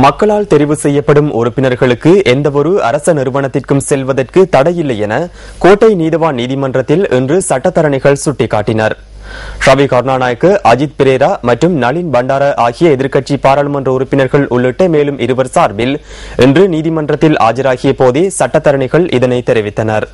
மக்களால் தெரிவு செய்யப்படும் உறுப்பினர்களுக்கு எந்தவொரு அரச நிறுவனத்திற்கும் செல்வதற்கு தடையில்லை என கோட்டை நீதவான் நீதிமன்றத்தில் இன்று சட்டத்தரணிகள் சுட்டிக்காட்டினர். ரவி கருணாநாயக்கு அஜித் பிரேரா மற்றும் நளின் பண்டார ஆகிய எதிர்க்கட்சி பாராளுமன்ற உறுப்பினர்கள் உள்ளிட்ட மேலும் இருவர் சார்பில் இன்று நீதிமன்றத்தில் ஆஜராகிய போதே சட்டத்தரணிகள் இதனை தெரிவித்தனர்.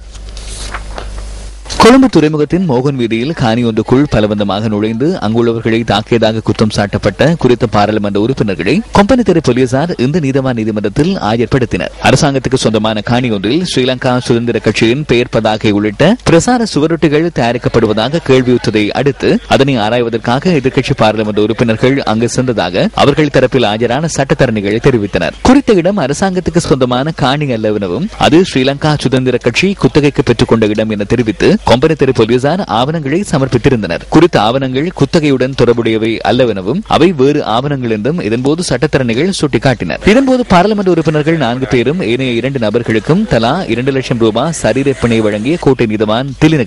கொழும்பு துறைமுகத்தின் மோகன் வீதியில் காணி ஒன்றுக்குள் பலவந்தமாக நுழைந்து அங்குள்ளவர்களை தாக்கியதாக குற்றம் சாட்டப்பட்ட குறித்த பாராளுமன்ற உறுப்பினர்களை கொம்பனி தெரு போலீசார் இந்த நீதவான் நீதிமன்றத்தில் ஆஜர்படுத்தினர். அரசாங்கத்துக்கு சொந்தமான காணி ஒன்றில் ஸ்ரீலங்கா சுதந்திர கட்சியின் பெயர் பதாகை உள்ளிட்ட பிரசார சுவரொட்டிகள் தயாரிக்கப்படுவதாக கேள்வியுற்றதை அடுத்து அதனை ஆராய்வதற்காக எதிர்க்கட்சி பாராளுமன்ற உறுப்பினர்கள் அங்கு சென்றதாக அவர்கள் தரப்பில் ஆஜரான சட்டத்தரணிகள் தெரிவித்தனர். குறித்த இடம் அரசாங்கத்துக்கு சொந்தமான காணி அல்லவெனவும் அது ஸ்ரீலங்கா சுதந்திர கட்சி குத்தகைக்கு பெற்றுக் கொண்ட இடம் என தெரிவித்து அம்பலத்திற்கு போலீசார் ஆவணங்களை சமர்ப்பித்திருந்தனர். குறித்த ஆவணங்கள் குத்தகையுடன் தொடர்புடையவை அல்லவெனவும் அவை வேறு ஆவணங்கள் என்றும் இதன்போது சட்டத்தரணிகள் சுட்டிக்காட்டினர். இதன்போது பாராளுமன்ற உறுப்பினர்கள் நான்கு பேரும் ஏனைய இரண்டு நபர்களுக்கும் தலா இரண்டு லட்சம் ரூபாய் சரீரப்பணி வழங்கிய கோட்டை நீதவான் திலின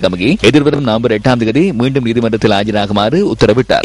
எதிர்வரும் நவம்பர் எட்டாம் தேதி மீண்டும் நீதிமன்றத்தில் ஆஜராகுமாறு உத்தரவிட்டார்.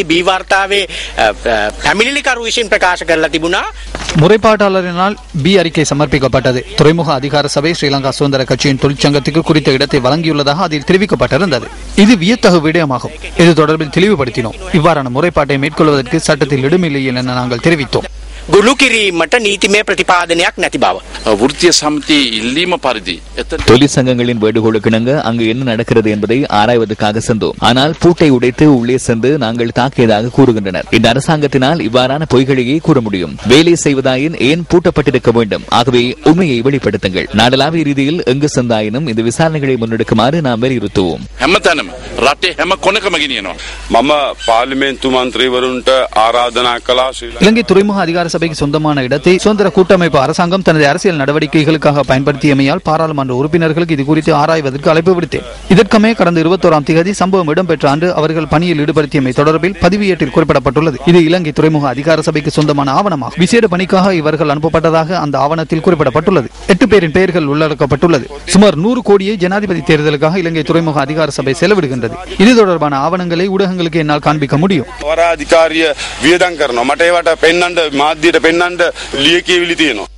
முறைப்பாட்டாளரினால் பி அறிக்கை சமர்ப்பிக்கப்பட்டது. துறைமுக அதிகார சபை ஸ்ரீலங்கா சுதந்திர கட்சியின் தொழிற்சங்கத்துக்கு குறித்த இடத்தை வழங்கியுள்ளதாக அதில் தெரிவிக்க பாதிக்கப்பட்டிருந்தது. இது வியத்தகு விடயமாகும். இது தொடர்பில் தெளிவுபடுத்தினோம். இவ்வாறான முறைப்பாட்டை மேற்கொள்வதற்கு சட்டத்தில் இடமில்லை என நாங்கள் தெரிவித்தோம். ගුළු කිරීමට නීතිමය ප්‍රතිපාදනයක් නැති බව. වෘත්තිය සමිති ඉල්ලීම පරිදි එතන தொழிற்சங்கங்களின் வேண்டுகோளுக்கு இணங்க அங்கு என்ன நடக்கிறது என்பதை ஆராய்வதற்காக சென்றோம் ஆனால் பூட்டை உடைத்து உள்ளே சென்று நாங்கள் தாக்கியதாக கூறுகின்றனர் இந்த அரசாங்கத்தினால் இவ்வாறான பொய்களையே கூற முடியும் வேலை செய்வதாயின் ஏன் பூட்டப்பட்டிருக்க வேண்டும் ஆகவே உண்மையை வெளிப்படுத்துங்கள் நாடளாவிய ரீதியில் எங்கு சென்றாயினும் இந்த விசாரணைகளை முன்னெடுக்குமாறு நாம் வலியுறுத்துவோம் හැමතැනම රටේ හැම කොනකම ගෙනියනවා. මම පාර්ලිමේන්තු මන්ත්‍රීවරුන්ට ආරාධනා කලා ශ්‍රී ලංකා இலங்கை துறைமுக அதிகார சபைக்கு சொந்தமான இடத்தை சுதந்திர கூட்டமைப்பு அரசாங்கம் தனது அரசியல் நடவடிக்கைகளுக்காக பயன்படுத்தியமையால் பாராளுமன்ற உறுப்பினர்களுக்கு இது குறித்து ஆராய்வதற்கு அழைப்பு விடுத்தேன். இதற்கமே கடந்த இருபத்தோராம் தேதி சம்பவம் இடம்பெற்ற ஆண்டு அவர்கள் பணியில் ஈடுபடுத்தியமை தொடர்பில் பதிவியேட்டில் குறிப்பிடப்பட்டுள்ளது. இது இலங்கை துறைமுக அதிகார சபைக்கு சொந்தமான ஆவணமாகும். விசேட பணிக்காக இவர்கள் அனுப்பப்பட்டதாக அந்த ஆவணத்தில் குறிப்பிடப்பட்டுள்ளது. எட்டு பேரின் பெயர்கள் உள்ளடக்கப்பட்டுள்ளது. சுமார் நூறு கோடியை ஜனாதிபதி தேர்தலுக்காக இலங்கை துறைமுக அதிகார சபை செலவிடுகின்றது. இது தொடர்பான ஆவணங்களை ஊடகங்களுக்கு என்னால் காண்பிக்க முடியும். විදියට පෙන්වන්න ලියකියවිලි තියෙනවා.